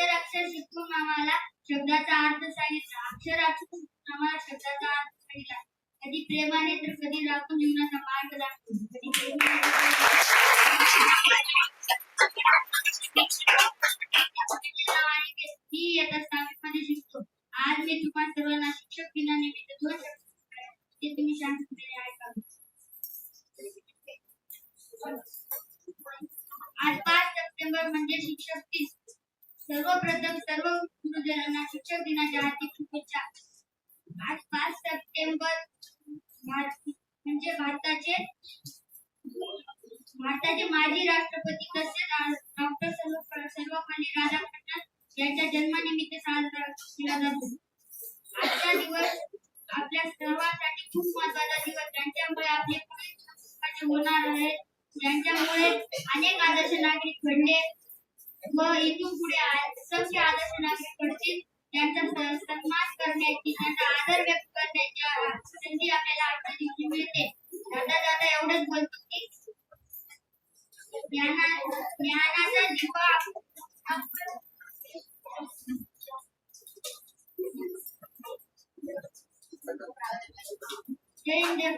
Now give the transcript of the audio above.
अक्षर अक्षर शिकून आम्हाला शब्दाचा अर्थ सांगितला. अक्षर अक्षर शिकून आम्हाला शब्दाचा अर्थ सांगितला. कधी प्रेमाने तर कधी राखून जीवनाचा मार्ग लागतो कधी मी येत्या सहावीमध्ये शिकतो आज मी तुम्हा सर्वांना शिक्षक दिनानिमित्त दोन शब्द ते तुम्ही शांतपणे ऐकावे आज पाच सप्टेंबर म्हणजे शिक्षक दिन. सर्वप्रथम सर्व गुरुजनांना शिक्षक दिनाच्या हार्दिक शुभेच्छा. आज पाच सप्टेंबर म्हणजे भारताचे भारताचे माजी राष्ट्रपती तसेच डॉक्टर सर्व सर्वपल्ली राधाकृष्णन यांच्या जन्मानिमित्त साजरा केला जातो. आजचा दिवस आपल्या सर्वांसाठी खूप महत्त्वाचा दिवस. त्यांच्यामुळे आपले पुढे होणार आहे त्यांच्यामुळे अनेक आदर्श नागरिक घडले व इथून पुढे आ- असंख्य आदर्श नागरिक घडतील त्यांचा सन्मान करण्याची त्यांचा आदर व्यक्त करण्याची संधी आपल्याला आजच्या दिवशी मिळते. दादा दादा एवढंच बोलतो की ज्ञानाचा दिवा जय हिंद.